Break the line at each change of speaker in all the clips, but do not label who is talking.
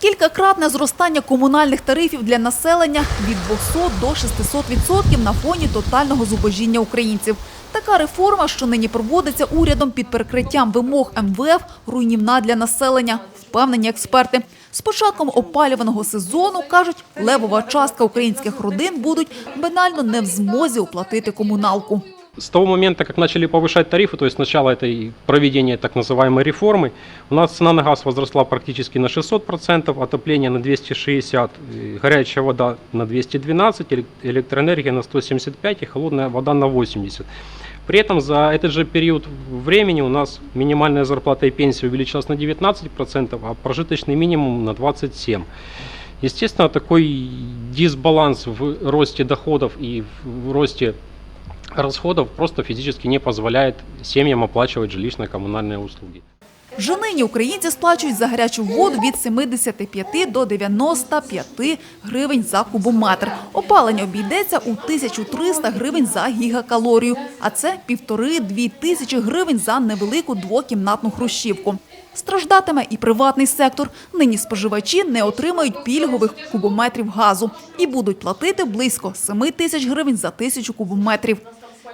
Кількакратне зростання комунальних тарифів для населення від 200 до 600 відсотків на фоні тотального зубожіння українців. Така реформа, що нині проводиться урядом під перекриттям вимог МВФ, руйнівна для населення, впевнені експерти. З початком опалюваного сезону, кажуть, левова частка українських родин будуть банально не в змозі оплатити комуналку.
С того момента, как начали повышать тарифы, то есть с начала этой проведения так называемой реформы, у нас цена на газ возросла практически на 600%, отопление на 260%, э, горячая вода на 212%, элек- электроэнергия на 175% и холодная вода на 80%. При этом за этот же период времени у нас минимальная зарплата и пенсия увеличилась на 19%, а прожиточный минимум на 27%. Естественно, такой дисбаланс в росте доходов и в росте расходов просто физически не позволяет семьям оплачивать жилищно-коммунальные услуги.
Вже українці сплачують за гарячу воду від 75 до 95 гривень за кубометр. Опалення обійдеться у 1300 гривень за гігакалорію, а це півтори-дві тисячі гривень за невелику двокімнатну хрущівку. Страждатиме і приватний сектор. Нині споживачі не отримають пільгових кубометрів газу і будуть платити близько 7 тисяч гривень за тисячу кубометрів.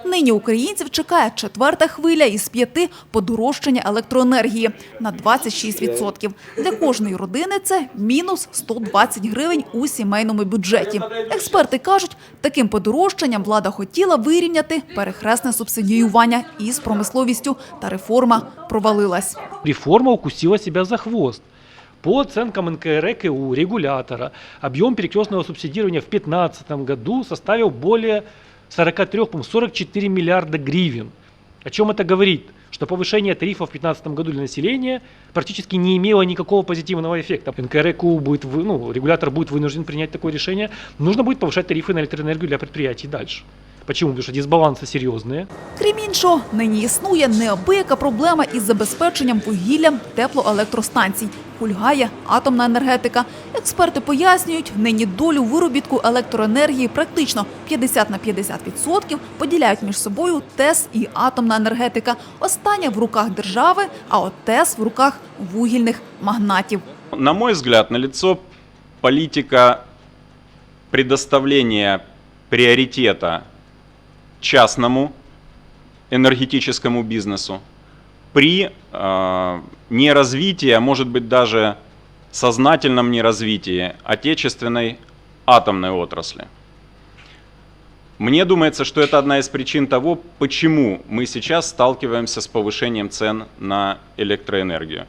Нині українців чекає четверта хвиля із п'яти подорожчання електроенергії на 26%. Для кожної родини це мінус 120 гривень у сімейному бюджеті. Експерти кажуть, таким подорожчанням влада хотіла вирівняти перехресне субсидіювання із промисловістю, та реформа провалилась.
реформа укусила себя за хвост. По оценкам НКРКУ, регулятора, объем перекрестного субсидирования в 2015 году составил более 43, по 44 миллиарда гривен. О чем это говорит? Что повышение тарифов в 2015 году для населения практически не имело никакого позитивного эффекта. НКРКУ будет, ну, регулятор будет вынужден принять такое решение. Нужно будет повышать тарифы на электроэнергию для предприятий дальше. Почему? Потому что дисбалансы серьезные.
Крім іншого, нині існує неабияка проблема із забезпеченням вугіллям теплоелектростанцій. Кульгає атомна енергетика. Експерти пояснюють, нині долю виробітку електроенергії практично 50 на 50% поділяють між собою ТЕС і атомна енергетика. Остання в руках держави, а от ТЕС в руках вугільних магнатів.
На мой взгляд, налицо политика предоставления приоритета частному энергетическому бизнесу при э, неразвитии, а может быть даже сознательном неразвитии отечественной атомной отрасли. Мне думается, что это одна из причин того, почему мы сейчас сталкиваемся с повышением цен на электроэнергию.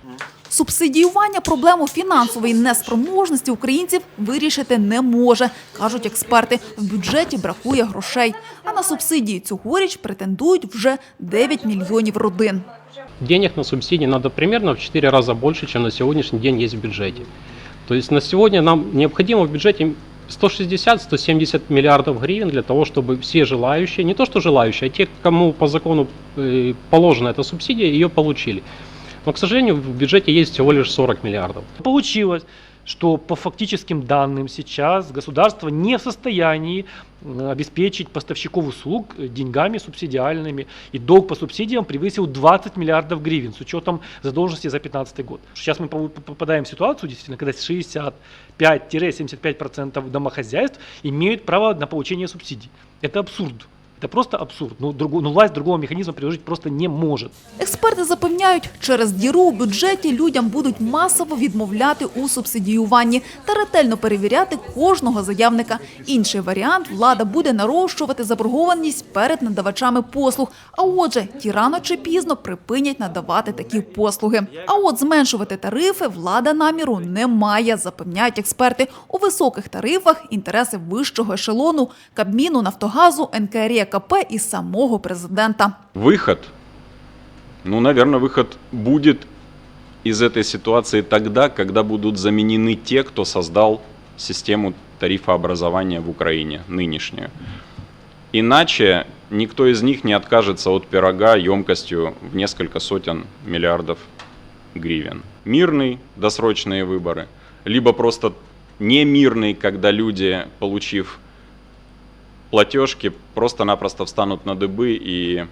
Субсидіювання проблему фінансової неспроможності українців вирішити не може, кажуть експерти. В бюджеті бракує грошей. А на субсидії цьогоріч претендують вже 9 мільйонів родин.
Денег на субсидии надо примерно в 4 раза больше, чем на сегодняшний день есть в бюджете. То есть на сегодня нам необходимо в бюджете 160-170 миллиардов гривен для того, чтобы все желающие, не то что желающие, а те, кому по закону э, положена эта субсидия, ее получили. Но, к сожалению, в бюджете есть всего лишь 40 миллиардов.
Получилось, что по фактическим данным сейчас государство не в состоянии обеспечить поставщиков услуг деньгами субсидиальными. И долг по субсидиям превысил 20 миллиардов гривен с учетом задолженности за 2015 год. Сейчас мы попадаем в ситуацию, действительно, когда 65-75% домохозяйств имеют право на получение субсидий. Это абсурд. Это просто абсурд. Ну, другу- ну, власть другого механизма приложить просто не может.
Експерти запевняють, через діру у бюджеті людям будуть масово відмовляти у субсидіюванні та ретельно перевіряти кожного заявника. Інший варіант влада буде нарощувати заборгованість перед надавачами послуг. А отже, ті рано чи пізно припинять надавати такі послуги. А от зменшувати тарифи влада наміру не має, запевняють експерти. У високих тарифах інтереси вищого ешелону, Кабміну, Нафтогазу, НКРЕКП і самого президента.
Выход, ну, наверное, выход будет из этой ситуации тогда, когда будут заменены те, кто создал систему тарифообразования в Украине, нынешнюю. Иначе никто из них не откажется от пирога емкостью в несколько сотен миллиардов гривен. Мирный досрочные выборы, либо просто немирный, когда люди, получив платежки, просто-напросто встанут на дыбы, и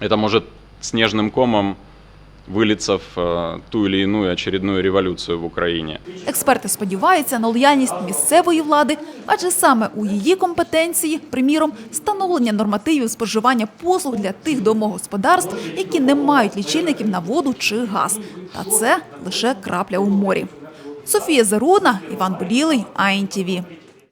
это может снежным комом выльется в э, ту или иную очередную революцию в Украине.
Експерти сподіваються на лояльність місцевої влади, адже саме у її компетенції, приміром, встановлення нормативів споживання послуг для тих домогосподарств, які не мають лічильників на воду чи газ. Та це лише крапля у морі. Софія Зарудна, Іван Болілий, АІНТІВІ.